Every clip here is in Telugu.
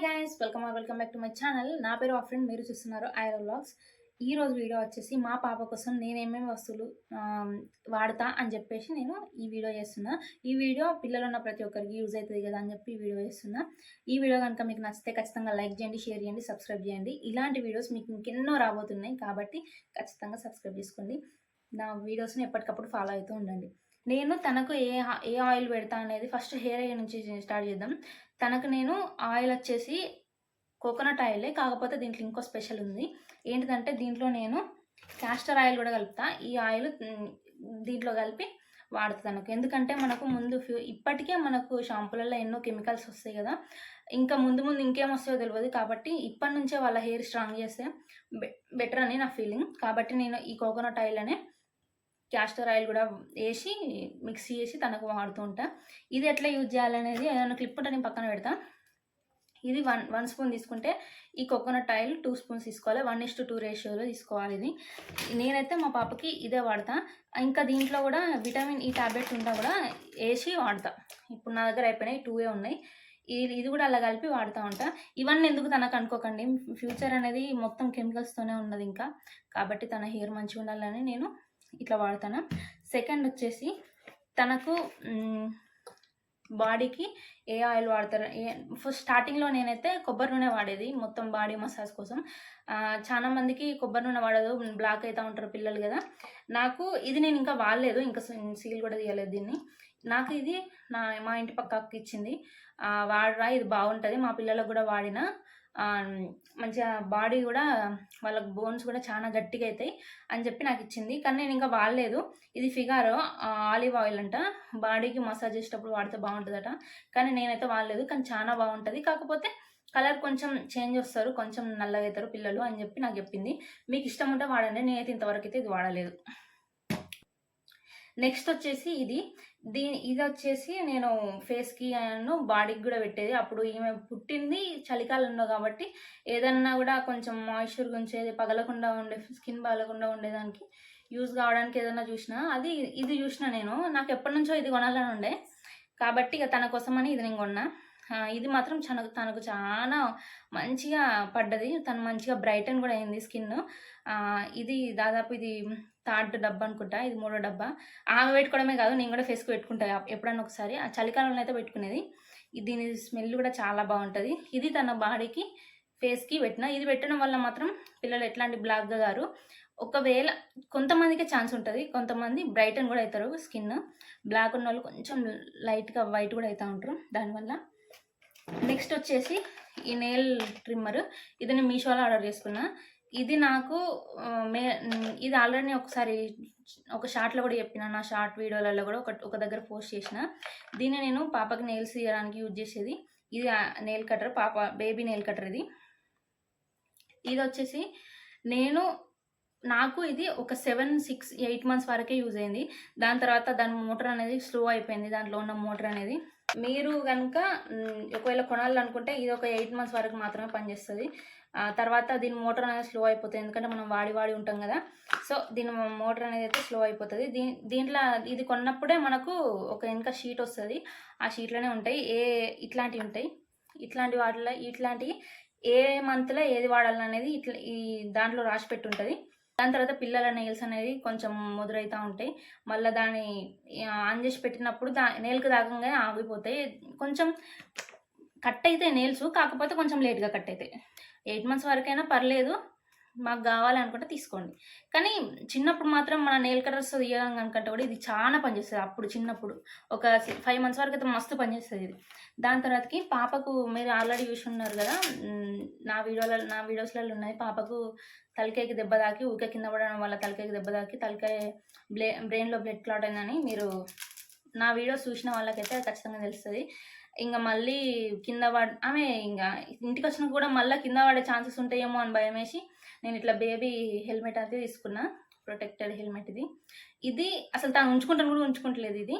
Hi guys welcome or welcome back to my channel నా పేరు ఆఫ్రెండ్ మీరు చూస్తున్నారు ఐరో వ్లాగ్స్ ఈ రోజు వీడియో వచ్చేసి మా పాప కోసం నేను ఏమేమి వస్తువులు వాడతా అని చెప్పేసి నేను ఈ వీడియో చేస్తున్నా. ఈ వీడియో పిల్లలు ఉన్న ప్రతి ఒక్కరికి యూజ్ అవుతుంది కదా అని చెప్పి ఈ వీడియో చేస్తున్నా. ఈ వీడియో కనుక మీకు నచ్చితే ఖచ్చితంగా లైక్ చేయండి షేర్ చేయండి సబ్స్క్రైబ్ చేయండి. ఇలాంటి వీడియోస్ మీకు ఇంకెన్నో రాబోతున్నాయి కాబట్టి ఖచ్చితంగా సబ్స్క్రైబ్ చేసుకోండి. నా వీడియోస్ని ఎప్పటికప్పుడు ఫాలో అవుతూ ఉండండి. నేను తనకు ఏ ఏ ఆయిల్ పెడతా అనేది ఫస్ట్ హెయిర్ ఆయిల్ నుంచి స్టార్ట్ చేద్దాం. తనకు నేను ఆయిల్ వచ్చేసి కోకోనట్ ఆయిలే కాకపోతే దీంట్లో ఇంకో స్పెషల్ ఉంది. ఏంటిదంటే దీంట్లో నేను క్యాస్టర్ ఆయిల్ కూడా కలుపుతా. ఈ ఆయిల్ దీంట్లో కలిపి వాడుతా తనకు. ఎందుకంటే మనకు ముందు ఫ్యూ ఇప్పటికే మనకు షాంపులలో ఎన్నో కెమికల్స్ వస్తాయి కదా. ఇంకా ముందు ముందు ఇంకేం వస్తాయో తెలియదు కాబట్టి ఇప్పటి నుంచే వాళ్ళ హెయిర్ స్ట్రాంగ్ చేస్తే బెటర్ అని నా ఫీలింగ్. కాబట్టి నేను ఈ కోకోనట్ ఆయిల్ అనే క్యాస్టర్ ఆయిల్ కూడా వేసి మిక్సీ చేసి తనకు వాడుతూ ఉంటా. ఇది ఎట్లా యూజ్ చేయాలనేది ఏదైనా క్లిప్ ఉంటే నేను పక్కన పెడతా. ఇది వన్ వన్ స్పూన్ తీసుకుంటే ఈ కోకోనట్ ఆయిల్ టూ స్పూన్స్ తీసుకోవాలి. వన్ ఇస్ టు టూ రేషియోలో తీసుకోవాలి ఇది. నేనైతే మా పాపకి ఇదే వాడతా. ఇంకా దీంట్లో కూడా విటమిన్ ఈ ట్యాబ్లెట్స్ ఉంటా కూడా వేసి వాడతా. ఇప్పుడు నా దగ్గర అయిపోయినాయి టూ ఏ ఉన్నాయి. ఇది ఇది కూడా అలా కలిపి వాడుతూ ఉంటా. ఇవన్నీ ఎందుకు తనకు అనుకోకండి. ఫ్యూచర్ అనేది మొత్తం కెమికల్స్తోనే ఉన్నది ఇంకా. కాబట్టి తన హెయిర్ మంచిగా ఉండాలని నేను ఇట్లా వాడతాను. సెకండ్ వచ్చేసి తనకు బాడీకి ఏ ఆయిల్ వాడతారు? ఏ ఫస్ట్ స్టార్టింగ్లో నేనైతే కొబ్బరి నూనె వాడేది మొత్తం బాడీ మసాజ్ కోసం. చాలా మందికి కొబ్బరి నూనె వాడదు బ్లాక్ అవుతూ ఉంటారు పిల్లలు కదా. నాకు ఇది నేను ఇంకా వాడలేదు ఇంకా సీల్ కూడా తీయలేదు దీన్ని. నాకు ఇది నా మా ఇంటి పక్కకి ఇచ్చింది. వాడరా ఇది బాగుంటుంది మా పిల్లలకు కూడా వాడిన. మంచిగా బాడీ కూడా వాళ్ళ బోన్స్ కూడా చాలా గట్టిగా అవుతాయి అని చెప్పి నాకు ఇచ్చింది. కానీ నేను ఇంకా వాడలేదు. ఇది ఫిగారో ఆలివ్ ఆయిల్ అంట. బాడీకి మసాజ్ చేసేటప్పుడు వాడితే బాగుంటుందట. కానీ నేనైతే వాడలేదు. కానీ చాలా బాగుంటుంది. కాకపోతే కలర్ కొంచెం చేంజ్ వస్తారు. కొంచెం నల్లగా అవుతారు పిల్లలు అని చెప్పి నాకు చెప్పింది. మీకు ఇష్టం ఉంటే వాడండి. నేనైతే ఇంతవరకు అయితే ఇది వాడలేదు. నెక్స్ట్ వచ్చేసి ఇది. దీని ఇది వచ్చేసి నేను ఫేస్కి అను బాడీకి కూడా పెట్టేది. అప్పుడు ఈమె పుట్టింది చలికాలంలో కాబట్టి ఏదన్నా కూడా కొంచెం మాయిశ్చర్ ఉంచేది పగలకుండా ఉండే స్కిన్ పగలకుండా ఉండేదానికి యూజ్ కావడానికి ఏదైనా చూసినా. అది ఇది చూసిన నేను. నాకు ఎప్పటి నుంచో ఇది కొనాలని ఉండే. కాబట్టి ఇక తన కోసమని ఇది నేను కొన్నా. ఇది మాత్రం తనకు తనకు చాలా మంచిగా పడ్డది. తను మంచిగా బ్రైటన్ కూడా అయింది స్కిన్ ఇది దాదాపు ఇది థర్డ్ డబ్బా అనుకుంటా. ఇది మూడో డబ్బా. ఆమె పెట్టుకోవడమే కాదు నేను కూడా ఫేస్కి పెట్టుకుంటా. ఎప్పుడన్నా ఒకసారి. ఆ చలికాలంలో అయితే పెట్టుకునేది. దీని స్మెల్ కూడా చాలా బాగుంటుంది. ఇది తన బాడీకి ఫేస్కి పెట్టిన. ఇది పెట్టడం వల్ల మాత్రం పిల్లలు ఎట్లాంటి బ్లాక్గా గారు. ఒకవేళ కొంతమందికే ఛాన్స్ ఉంటుంది. కొంతమంది బ్రైటన్ కూడా అవుతారు స్కిన్ బ్లాక్ ఉన్న వాళ్ళు కొంచెం లైట్గా వైట్ కూడా అవుతూ ఉంటారు. దానివల్ల నెక్స్ట్ వచ్చేసి ఈ నెయిల్ ట్రిమ్మర్. ఇది నేను మీషోలో ఆర్డర్ చేసుకున్నా. ఇది నాకు మే ఇది ఆల్రెడీ ఒకసారి ఒక షార్ట్లో కూడా చెప్పిన. నా షార్ట్ వీడియోలలో కూడా ఒక ఒక దగ్గర పోస్ట్ చేసిన. దీన్ని నేను పాపకి నెయిల్స్ తీయడానికి యూజ్ చేసేది. ఇది నెయిల్ కటర్ పాప బేబీ నెయిల్ కటర్ ఇది. ఇది వచ్చేసి నేను నాకు ఇది ఒక సెవెన్ సిక్స్ ఎయిట్ మంత్స్ వరకే యూజ్ అయింది. దాని తర్వాత దాని మోటార్ అనేది స్లో అయిపోయింది. దాంట్లో ఉన్న మోటార్ అనేది మీరు కనుక ఒకవేళ కొనాలనుకుంటే ఇది ఒక ఎయిట్ మంత్స్ వరకు మాత్రమే పనిచేస్తుంది. తర్వాత దీని మోటార్ అనేది స్లో అయిపోతుంది. ఎందుకంటే మనం వాడి వాడి ఉంటాం కదా. సో దీని మోటార్ అనేది అయితే స్లో అయిపోతుంది. దీ దీంట్లో ఇది కొన్నప్పుడే మనకు ఒక ఇంకా షీట్ వస్తుంది. ఆ షీట్లోనే ఉంటాయి. ఏ ఇట్లాంటివి ఉంటాయి. ఇట్లాంటి వాటిలో ఇట్లాంటివి ఏ మంత్లో ఏది వాడాలనేది ఇట్లా ఈ దాంట్లో రాసి పెట్టి ఉంటుంది దాని తర్వాత పిల్లల నెయిల్స్ అనేది కొంచెం ముదురైతూ ఉంటాయి. మళ్ళీ దాన్ని ఆన్ చేసి పెట్టినప్పుడు దా నెయిల్కి దాగంగానే ఆగిపోతాయి. కొంచెం కట్ అయితే నేల్స్ కాకపోతే కొంచెం లేట్గా కట్ అవుతాయి ఎయిట్ మంత్స్ వరకైనా పర్లేదు. మాకు కావాలనుకుంటే తీసుకోండి. కానీ చిన్నప్పుడు మాత్రం మన నెయిల్ కలర్స్ తీయడం అనుకుంటే కూడా ఇది చాలా పనిచేస్తుంది అప్పుడు చిన్నప్పుడు ఒక ఫైవ్ మంత్స్ వరకు అయితే మస్తు పనిచేస్తుంది ఇది. దాని తర్వాతకి పాపకు మీరు ఆల్రెడీ చూసి ఉన్నారు కదా నా వీడియోలలో నా వీడియోస్లలో ఉన్నాయి. పాపకు తలకాయకి దెబ్బ తాకి ఊరికే కింద పడడం వల్ల తలకాయకి దెబ్బ తాకి తలకాయ బ్లే బ్రెయిన్లో బ్లడ్ క్లాట్ అయిందని మీరు నా వీడియోస్ చూసిన వాళ్ళకైతే ఖచ్చితంగా తెలుస్తుంది. ఇంకా మళ్ళీ కింద పడ ఆమె ఇంకా ఇంటికి వచ్చిన కూడా మళ్ళీ కింద పడే ఛాన్సెస్ ఉంటాయేమో అని భయం వేసి నేను ఇట్లా బేబీ హెల్మెట్ అయితే తీసుకున్నా ప్రొటెక్టెడ్ హెల్మెట్ ఇది. ఇది అసలు తను ఉంచుకుంటాను కూడా ఉంచుకుంటలేదు ఇది.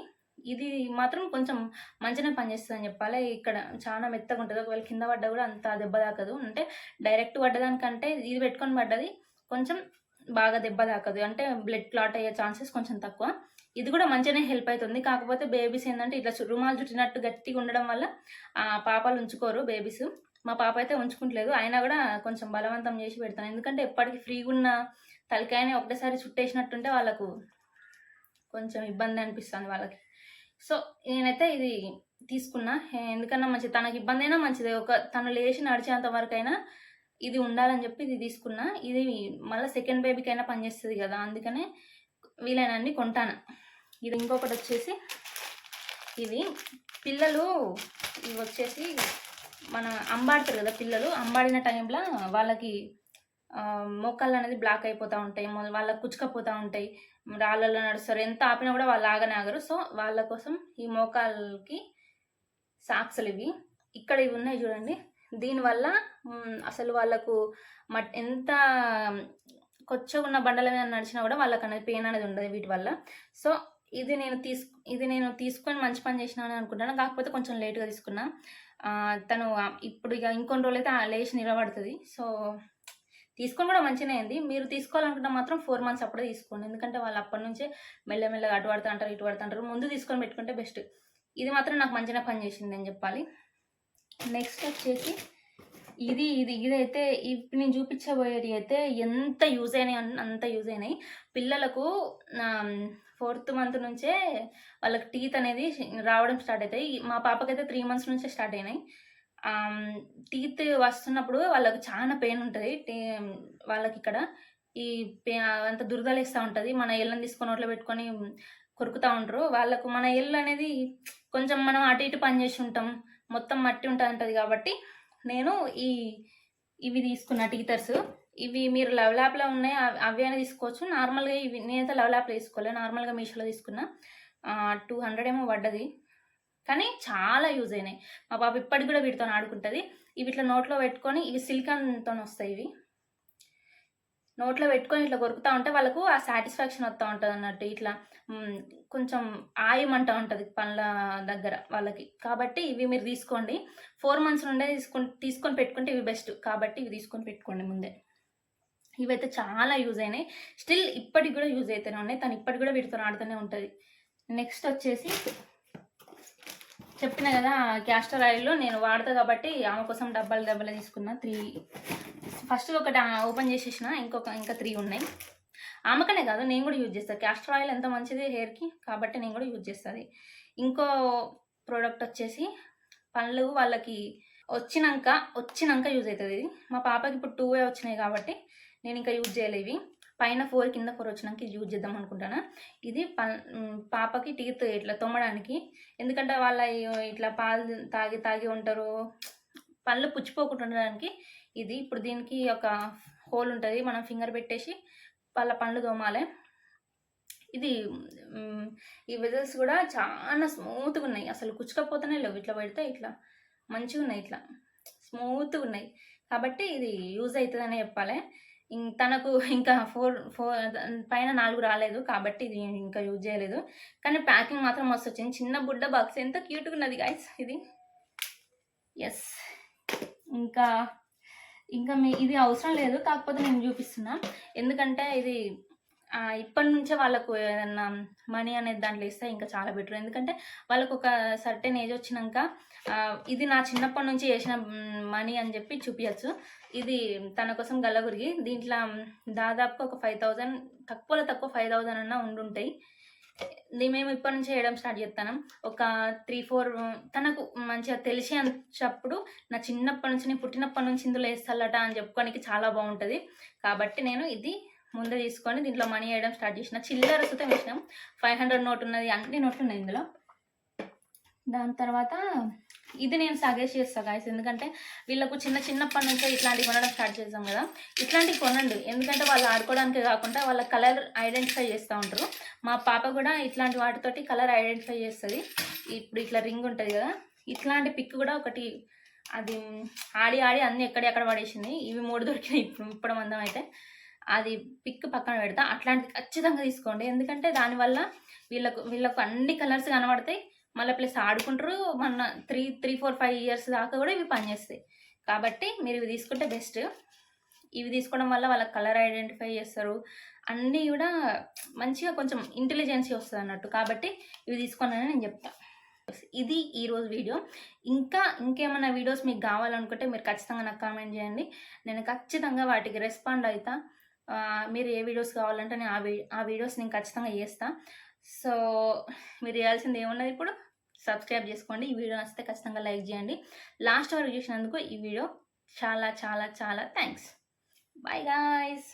ఇది మాత్రం కొంచెం మంచిగా పనిచేస్తుంది అని చెప్పాలి. ఇక్కడ చాలా మెత్తగా ఉంటుంది. ఒకవేళ కింద పడ్డా కూడా అంత దెబ్బ తాకదు. అంటే డైరెక్ట్ పడ్డదానికంటే ఇది పెట్టుకొని పడ్డది కొంచెం బాగా దెబ్బ తాకదు. అంటే బ్లడ్ క్లాట్ అయ్యే ఛాన్సెస్ కొంచెం తక్కువ. ఇది కూడా మంచిగానే హెల్ప్ అవుతుంది కాకపోతే బేబీస్ ఏంటంటే ఇట్లా రుమాలు చుట్టినట్టు గట్టిగా ఉండడం వల్ల ఆ పాపాలు ఉంచుకోరు బేబీస్ మా పాప అయితే ఉంచుకుంటలేదు. అయినా కూడా కొంచెం బలవంతం చేసి పెడతాను. ఎందుకంటే ఎప్పటికీ ఫ్రీగా ఉన్న తలకాయని ఒకటేసారి చుట్టేసినట్టుంటే వాళ్ళకు కొంచెం ఇబ్బంది అనిపిస్తుంది వాళ్ళకి. సో నేనైతే ఇది తీసుకున్నా. ఎందుకన్నా మంచిది. తనకి ఇబ్బంది అయినా మంచిదే. ఒక తను లేచి నడిచేంత వరకు అయినా ఇది ఉండాలని చెప్పి ఇది తీసుకున్నా. ఇది మళ్ళీ సెకండ్ బేబీకి అయినా పనిచేస్తుంది కదా. అందుకనే వీలైనన్ని కొంటాను. ఇది ఇంకొకటి వచ్చేసి ఇవి పిల్లలు ఇవి వచ్చేసి మన అంబాడతారు కదా పిల్లలు అంబాడిన టైంలో వాళ్ళకి మోకాళ్ళు అనేది బ్లాక్ అయిపోతూ ఉంటాయి వాళ్ళకి కుచ్చుకపోతూ ఉంటాయి. రాళ్ళల్లో నడుస్తారు. ఎంత ఆపినా కూడా వాళ్ళు ఆగనే ఆగరు. సో వాళ్ళ కోసం ఈ మోకాళ్ళకి సాక్స్లు ఇవి. ఇక్కడ ఇవి ఉన్నాయి చూడండి. దీనివల్ల అసలు వాళ్ళకు మట్ ఎంత కొచ్చగా ఉన్న బండల మీద నడిచినా కూడా వాళ్ళకి అనేది పెయిన్ అనేది ఉండదు వీటి వల్ల. సో ఇది నేను తీసుకు ఇది నేను తీసుకొని మంచి పని చేసినాను అనుకుంటాను. కాకపోతే కొంచెం లేట్గా తీసుకున్నా. తను ఇప్పుడు ఇక ఇంకొన్ని రోజులు అయితే ఆ లేచి నిలబడుతుంది. సో తీసుకొని కూడా మంచిగా అయింది. మీరు తీసుకోవాలనుకుంటే మాత్రం ఫోర్ మంత్స్ అప్పుడే తీసుకోండి. ఎందుకంటే వాళ్ళు అప్పటి నుంచే మెల్లమెల్లగా అటు పడుతూ అంటారు ఇటు పడుతూ అంటారు ముందు తీసుకొని పెట్టుకుంటే బెస్ట్ ఇది మాత్రం నాకు మంచిగా పని చేసింది అని చెప్పాలి. నెక్స్ట్ వచ్చేసి ఇది ఇది ఇదైతే ఇప్పుడు నేను చూపించబోయేది అయితే ఎంత యూజ్ అయినాయి అంత యూజ్ అయినాయి. పిల్లలకు ఫోర్త్ మంత్ నుంచే వాళ్ళకి టీత్ అనేది రావడం స్టార్ట్ అవుతాయి మా పాపకైతే త్రీ మంత్స్ నుంచే స్టార్ట్ అయినాయి. టీత్ వస్తున్నప్పుడు వాళ్ళకి చాలా పెయిన్ ఉంటుంది. వాళ్ళకి ఇక్కడ ఈ పే అంత దురదలేస్తూ ఉంటుంది. మన ఎల్లని తీసుకొని నోట్లో పెట్టుకొని కొరుకుతూ ఉంటారు వాళ్ళకు మన ఎల్లు అనేది కొంచెం మనం అటు ఇటు పని చేసి ఉంటాం. మొత్తం మట్టి ఉంటుంది కాబట్టి నేను ఈ ఇవి తీసుకున్న టీథర్స్ ఇవి మీరు లవ్ ల్యాప్లో ఉన్నాయి అవి- అవి అయినా తీసుకోవచ్చు. నార్మల్గా ఇవి నేనైతే లవ్ ల్యాప్లో తీసుకోలే. నార్మల్గా మీషోలో తీసుకున్నా. టూ హండ్రెడ్ ఏమో పడ్డది. కానీ చాలా యూజ్ అయినాయి. మా పాప ఇప్పటికి కూడా వీటితో ఆడుకుంటుంది. ఇవి ఇట్లా నోట్లో పెట్టుకొని ఇవి సిలికాన్తో వస్తాయి ఇవి. నోట్లో పెట్టుకొని ఇట్లా కొరుకుతూ ఉంటే వాళ్ళకు ఆ సాటిస్ఫాక్షన్ వస్తూ ఉంటుంది అన్నట్టు. ఇట్లా కొంచెం ఆయమంటూ ఉంటుంది పండ్ల దగ్గర వాళ్ళకి. కాబట్టి ఇవి మీరు తీసుకోండి. ఫోర్ మంత్స్ నుండే తీసుకొని తీసుకొని పెట్టుకుంటే ఇవి బెస్ట్ కాబట్టి ఇవి తీసుకొని పెట్టుకోండి ముందే. ఇవైతే చాలా యూజ్ అయినాయి. స్టిల్ ఇప్పటికి కూడా యూజ్ అవుతూనే ఉన్నాయి. తను ఇప్పటికి కూడా వీటితో ఆడుతూనే ఉంటుంది. నెక్స్ట్ వచ్చేసి చెప్పిన కదా క్యాస్టర్ ఆయిల్లో నేను వాడతా కాబట్టి ఆమె కోసం డబ్బాలు డబ్బాలు తీసుకున్నా. త్రీ ఫస్ట్ ఒకటి ఓపెన్ చేసేసిన ఇంకొక ఇంకా త్రీ ఉన్నాయి. ఆమెకనే కాదు నేను కూడా యూజ్ చేస్తాను క్యాస్టర్ ఆయిల్ ఎంత మంచిది హెయిర్కి కాబట్టి నేను కూడా యూజ్ చేస్తుంది ఇంకో ప్రోడక్ట్ వచ్చేసి పళ్ళు వాళ్ళకి వచ్చినాక వచ్చినాక యూజ్ అవుతుంది ఇది. మా పాపకి ఇప్పుడు టూ వే వచ్చినాయి కాబట్టి నేను ఇంకా యూజ్ చేయలేవి పైన ఫోర్ కింద ఫోర్ వచ్చినాక ఇది యూజ్ చేద్దాం అనుకుంటాను. ఇది పాపకి టీత్ ఇట్లా తొమ్మడానికి ఎందుకంటే వాళ్ళ ఇట్లా పాలు తాగి తాగి ఉంటారు. పళ్ళు పుచ్చిపోకుండా ఉండడానికి ఇది ఇప్పుడు దీనికి ఒక హోల్ ఉంటుంది. మనం ఫింగర్ పెట్టేసి వాళ్ళ పండ్లు తోమాలి. ఇది ఈ వెజల్స్ కూడా చాలా స్మూత్గా ఉన్నాయి. అసలు కుచ్చుకపోతేనే లేవు. ఇట్లా పెడితే ఇట్లా మంచిగా ఉన్నాయి. ఇట్లా స్మూత్గా ఉన్నాయి. కాబట్టి ఇది యూజ్ అవుతుందనే చెప్పాలి. తనకు ఇంకా ఫోర్ ఫోర్ పైన నాలుగు రాలేదు. కాబట్టి ఇది ఇంకా యూజ్ చేయలేదు. కానీ ప్యాకింగ్ మాత్రం మస్తు వచ్చింది. చిన్న బుడ్డ బాక్స్. ఎంత క్యూట్గా ఉన్నది గాయస్ ఇది. ఎస్ ఇంకా ఇంకా మీ ఇది అవసరం లేదు కాకపోతే నేను చూపిస్తున్నా. ఎందుకంటే ఇది ఇప్పటి నుంచే వాళ్ళకు ఏదన్నా మనీ అనేది దాంట్లో ఇస్తే ఇంకా చాలా బెటర్. ఎందుకంటే వాళ్ళకు ఒక సర్టెన్ ఏజ్ వచ్చినాక ఇది నా చిన్నప్పటి నుంచి చేసిన మనీ అని చెప్పి చూపించచ్చు ఇది తన కోసం గల్లగురిగి దీంట్లో దాదాపు ఒక ఫైవ్ థౌజండ్ తక్కువలో తక్కువ ఫైవ్ థౌజండ్ అన్నా ఉండుంటాయి. మేము ఇప్పటి నుంచి చేయడం స్టార్ట్ చేస్తాను. ఒక త్రీ ఫోర్ తనకు మంచిగా తెలిసి అన్నప్పుడు నా చిన్నప్పటి నుంచి నేను పుట్టినప్పటి నుంచి ఇందులో వేస్తాలట అని చెప్పుకోనికి చాలా బాగుంటుంది. కాబట్టి నేను ఇది ముందే తీసుకొని దీంట్లో మనీ వేయడం స్టార్ట్ చేసిన. చిల్లర సుతం వేసినాం. ఫైవ్ హండ్రెడ్ నోట్ ఉన్నది అన్ని నోట్లు ఉన్నాయి ఇందులో. దాని తర్వాత ఇది నేను సజెస్ట్ చేస్తాను గాయస్ ఎందుకంటే వీళ్ళకు చిన్న చిన్నప్పటి నుంచే ఇట్లాంటివి కొనడం స్టార్ట్ చేస్తాం కదా. ఇట్లాంటివి కొనండి. ఎందుకంటే వాళ్ళు ఆడుకోవడానికే కాకుండా వాళ్ళ కలర్ ఐడెంటిఫై చేస్తూ ఉంటారు. మా పాప కూడా ఇట్లాంటి వాటితోటి కలర్ ఐడెంటిఫై చేస్తుంది. ఇప్పుడు ఇట్లా రింగ్ ఉంటుంది కదా. ఇట్లాంటి పిక్ కూడా ఒకటి అది ఆడి ఆడి అన్ని ఎక్కడెక్కడ పడేసింది. ఇవి మూడు దొరికినాయి ఇప్పుడు ఇప్పుడు మందం అయితే. అది పిక్ పక్కన పెడతా. అట్లాంటిది ఖచ్చితంగా తీసుకోండి. ఎందుకంటే దానివల్ల వీళ్ళకు వీళ్ళకు అన్ని కలర్స్ కనబడతాయి. మళ్ళీ ప్లస్ ఆడుకుంటారు మన three three four five years దాకా కూడా ఇవి పనిచేస్తాయి. కాబట్టి మీరు ఇవి తీసుకుంటే బెస్ట్ ఇవి తీసుకోవడం వల్ల వాళ్ళకి కలర్ ఐడెంటిఫై చేస్తారు. అన్నీ కూడా మంచిగా కొంచెం ఇంటెలిజెన్సీ వస్తుంది అన్నట్టు. కాబట్టి ఇవి తీసుకోనని నేను చెప్తాను ఇది ఈరోజు వీడియో ఇంకా ఇంకేమైనా వీడియోస్ మీకు కావాలనుకుంటే మీరు ఖచ్చితంగా నాకు కామెంట్ చేయండి. నేను ఖచ్చితంగా వాటికి రెస్పాండ్ అవుతా మీరు ఏ వీడియోస్ కావాలంటే నేను ఆ వీ ఆ వీడియోస్ నేను ఖచ్చితంగా చేస్తాను సో మీరు చేయాల్సింది ఏమున్నది ఇప్పుడు? సబ్స్క్రైబ్ చేసుకోండి. ఈ వీడియో నచ్చితే ఖచ్చితంగా లైక్ చేయండి. లాస్ట్ వరకు చూసినందుకు ఈ వీడియో చాలా చాలా చాలా థ్యాంక్స్. Bye guys